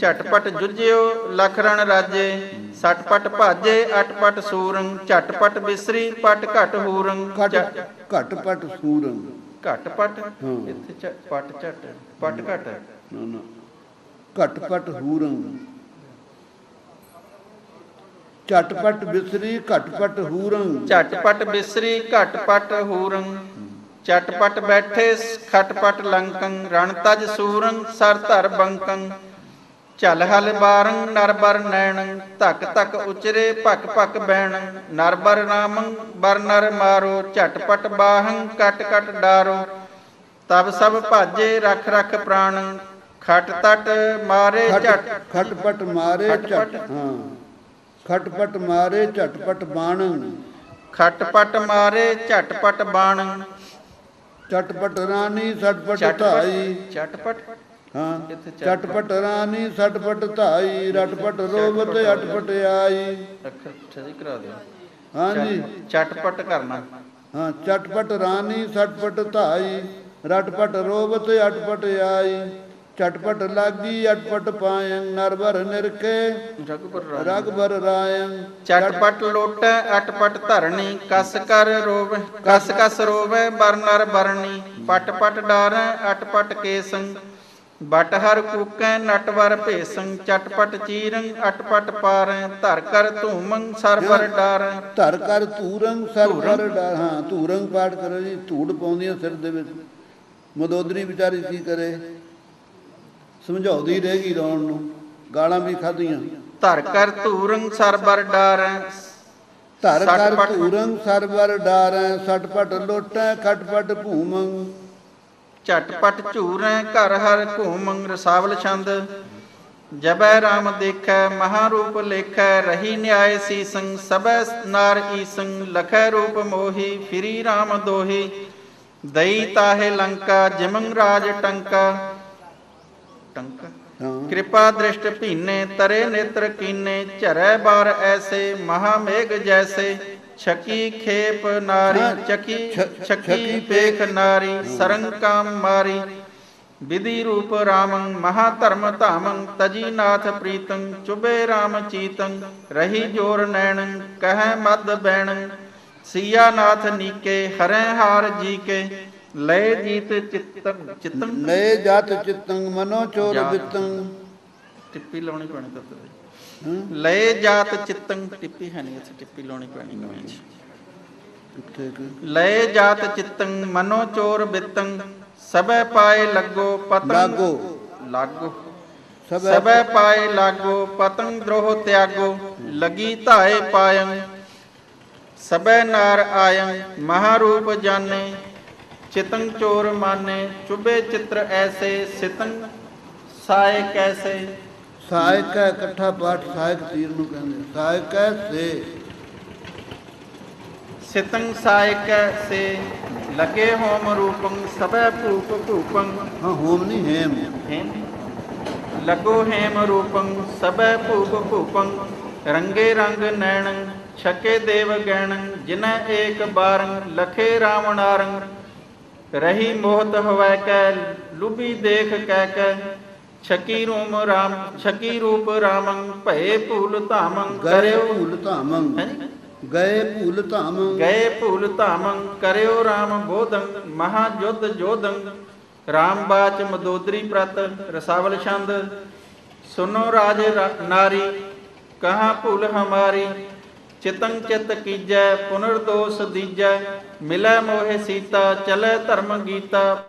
ਝਟਪਟ ਜੁਝਿਓ ਲਖ ਰਣ ਰਾਜੇ। ਸਟਪਟ ਭਾਜੇ ਅਟਪਟ ਸੂਰੰ। ਝਟਪਟ ਬਿਸਰੀ ਪਟ ਘਟ ਹੂਰੰ। ਘਟ ਝ- ਘਟ ਪਟ ਸੂਰੰ। ਘਟ ਪਟ? ਹਾਂ। ਇੱਥੇ ਪਟ ਝਟ ਪਟ ਘਟ। ਨਾ ਨਾ। ਘਟ ਪਟ ਹੂਰੰ। ਝਟਪਟ ਬਿਸਰੀ ਘਟਪਟ ਹੂਰੰ। ਝਟਪਟ ਬਿਸਰੀ ਘਟਪਟ ਹੂਰੰ। ਚਟਪਟ ਬੈਠੇ ਖਟਪਟ ਲੰਕੰ। ਰਣ ਤਜ ਸੂਰੰ ਸਰ ਧਰ ਬੰਕੰ। ਚਲ ਹਲ ਬਾਰੰ ਨਰਬਰ ਨੈਣੰ ਧਕ ਧਕ ਉਚਰੇ ਭਕ ਭਕ ਬੈਣੰ ਨਰਬਰ ਨਾਮੰ ਬਰ ਨਰ ਮਾਰੋ ਝਟਪਟ ਬਾਹੰ ਕਟ ਕਟ ਡਾਰੋ। ਤਬ ਸਭ ਭਾਜੇ ਰਖ ਰਖ ਪ੍ਰਾਣ ਖਟ ਤਟ ਮਾਰੇ ਝਟ। ਖਟਪਟ ਮਾਰੇ। ਝਟ ਹਾਂ। ਖਟਪਟ ਮਾਰੇ ਝਟਪਟ ਬਾਣੰ। ਖਟਪਟ ਮਾਰੇ ਝਟਪਟ ਬਾਣੰ। ਚਟਪਟ ਰਾਣੀ ਸਟਪਟ ਝਟਪਟ ਧਾਈ ਝਟਪਟ ਹਾਂ ਚਟਪਟ। ਰਾਣੀ ਸਟਪਟ ਧਾਈ ਰਟਪਟ ਰੋਬਤ ਅਟਪਟ ਆਈ। ਅੱਖਰ ਸਹੀ ਕਰਾ ਦਿਓ। ਹਾਂਜੀ ਚਟਪਟ ਕਰਨਾ। ਹਾਂ ਚਟਪਟ ਰਾਣੀ ਸਟਪਟ ਧਾਈ ਰਟਪਟ ਰੋਬਤ ਅਟਪਟ ਆਈ। ਚਟਪਟ ਲਾਗੀ ਅਟਪਟ ਪਾਇੰ ਨਰਵਰ ਰਗਪੁਰ ਰਗਬਰ ਰਾਇੰ। ਚਟਪਟ ਲੋਟ ਅਟਪਟ ਧਰਣੀ ਕਸ ਕਰ ਰੋਵ ਕਸ ਕਸ ਰੋਵੈ ਬਰਨਰ ਬਰਣੀ ਪਟ ਪਟ ਡਾਰ ਅਟਪਟ ਕੇਸੰ ਬਟ ਹਰ ਕੂਕੈ ਨਟਵਰ ਭੇਸੰ ਚਟਪਟ ਚੀਰੰ ਅਟਪਟ ਪਾਰੈ ਧਰ ਕਰ ਧੂਮੰ ਸਰਵਰ ਡਾਰ। ਧਰ ਕਰ ਧੂਰੰ ਸਰ ਪਰ ਡਾ- ਹਾਂ ਧੂਰੰ ਪਾਠ ਕਰੋ ਜੀ ਧੂੜ ਪਾਉਂਦੀਆਂ ਸਿਰ ਦੇ ਵਿੱਚ। ਮਦੋਦਰੀ ਵਿਚਾਰੀ ਕੀ ਕਰੇ? ਸਮਝਾਉਂਦੀ ਰਹਿ ਗਈ ਰੌਣ ਨੂੰ। ਗਾਲਾਂ ਵੀ ਖਾਧੀਆਂ। ਧਰ ਕਰ ਧੂਰੰ ਸਰਵਰ ਡਾਰ। ਧਰ ਕਰ ਧੂਰੰ ਸਰਵਰ ਡਾਰੈ। ਸਟਪਟ ਲੋਟੈ ਖਟਪਟ ਭੂਮੰ। ਝਟਪਟ ਝੂਰੈ ਘਰ ਹਰ ਘੂਮੰ ਰਸਾਵਲ ਛੰਦ। ਜਬੈ RAM ਦੇਖੈ ਮਹਾਰੂਪ ਲੇਖੈ ਰਹੀ ਨਿਆਏ ਸੀਸੰ ਸਬੈ ਨਾਰ ਈਸੰ ਲਖੈ ਰੂਪ ਮੋਹੀ ਫਿਰੀ RAM ਦੋਹੀ। ਦਈ ਤਾਹੇ ਲੰਕਾ ਜਿਮੰ ਰਾਜ ਟੰਕਾ। ਟੰਕਾ? ਕਿਰਪਾ ਦ੍ਰਿਸ਼ਟ ਭੀਨੇ ਤਰੇ ਨੇਤਰ ਕੀਨੇ ਝਰੈ ਬਾਰ ਐਸੇ ਮਹਾ ਮੇਘ ਜੈਸੇ। ਛਕੀ ਖੇਪ ਨਾਰੀ ਚਕੀ ਛਕੀ ਪੇਖ ਨਾਰੀ ਸਰੰਗ ਕਾਮ ਮਾਰੀ। ਵਿਧੀ ਰੂਪ ਰਾਮੰ ਮਹਾ ਧਰਮ ਧਾਮੰ ਤਜੀ ਨਾਥ ਪ੍ਰੀਤੰ ਚੁਬੇ RAM ਚੀਤੰ ਰਹੀ ਜੋਰ ਨੈਣੰ ਕਹੈ ਮਦ ਬੈਣੰ। ਸੀਆ ਨਾਥ ਨੀਕੇ ਹਰੈ ਹਾਰ ਜੀ ਕੇ ਲਏ ਜੀਤ ਚਿਤੰ ਚਿਤੰ। ਨਏ ਜਤ ਚਿਤੰ ਮਨੋ ਚੋਰ। ਬਿਤੰ। ਟਿੱਪੀ ਲਾਉਣੀ ਪੈਣੀ ਤਾਂ ਹਾਂ? ਲਏ ਜਾਤ ਚਿਤੰ ਟਿੱਪੀ ਹੈ ਨਹੀਂ ਇੱਥੇ ਟਿੱਪੀ ਲਾਉਣੀ ਪੈਣੀ ਨਵੇਂ ਚ ਲਏ ਜਾਤ ਚਿਤੰ ਮਨੋ ਚੋਰ ਬਿਤੰ ਸਬੈ ਪਾਏ ਲੱਗੋ ਪਤੰਗ ਲਾਗੋ। ਲਾਗੋ। ਸਭੈ ਪਾਏ। ਲਾਗੋ ਪਤੰਗ ਦਰੋਹ ਤਿਆਗੋ ਲਗੀ ਧਾਏ ਪਾਇੰ। ਸਬੈ ਨਾਰ ਆਇੰ ਮਹਾਰੂਪ ਜਾਣੇ ਚਿਤੰ ਚੋਰ ਮਾਨੇ ਚੁਬੇ ਚਿੱਤਰ ਐਸੇ ਸਿਤੰ ਸਾਏ ਕੈਸੇ। ਸਹਾਇਕ ਹੈ ਇਕੱਠਾ ਪਾਠ ਸਹਾਇਕ ਤੀਰ ਨੂੰ ਕਹਿੰਦੇ ਸਹਾਇਕ ਹੈ ਸੇ। ਸਿਤੰ ਸਾਇਕ ਸੇ। ਲਗੇ ਹੋਮ ਰੂਪੰ ਸਭੈ ਭੂਪ ਭੂਪੰ। ਹਾਂ ਹੋਮ ਨਹੀਂ ਹੇਮ। ਹੈਮ ਲਗੋ ਹੇਮ ਰੂਪੰ ਸਭੈ ਭੂਪ ਭੂਪੰ। ਰੰਗੇ ਰੰਗ ਨੈਣੰ ਛਕੇ ਦੇਵ ਗੈਣੰ ਜਿਨੈ ਏਕ ਬਾਰੰ ਲਖੇ ਰਾਵਣਾਰੰ। ਰਹੀ ਮੋਹਤ ਹਵੈ ਕੈ ਲੁਬੀ ਦੇਖ ਕੈ ਕੈ। ਛਕੀ ਰੂਮ ਰਾਮ ਛਕੀ ਰੂਪ ਰਾਮੰ ਭਏ ਭੂਲ ਧਾਮੰ ਗਏ ਕਰਿਓ। ਭੂਲ ਧਾਮੰ? ਗਏ ਭੂਲ ਧਾਮੰ। ਗਏ ਭੂਲ ਧਾਮੰ ਕਰਿਓ RAM ਬੋਧੰ ਮਹਾ ਜੁਧ। ਜੋਧੰ RAM ਬਾਚ ਮਦੋਦਰੀ ਪ੍ਰਤ ਰਸਾਵਲ ਛੰਦ। ਸੁਨੋ ਰਾਜ ਰਾ- ਨਾਰੀ ਕਹਾਂ ਭੂਲ ਹਮਾਰੀ? ਚਿਤੰ ਚਿਤ ਕੀਜੈ ਪੁਨਰ ਦੋਸ ਦੀਜੈ। ਮਿਲੈ ਮੋਹਿ ਸੀਤਾ ਚਲੈ ਧਰਮ ਗੀਤਾ।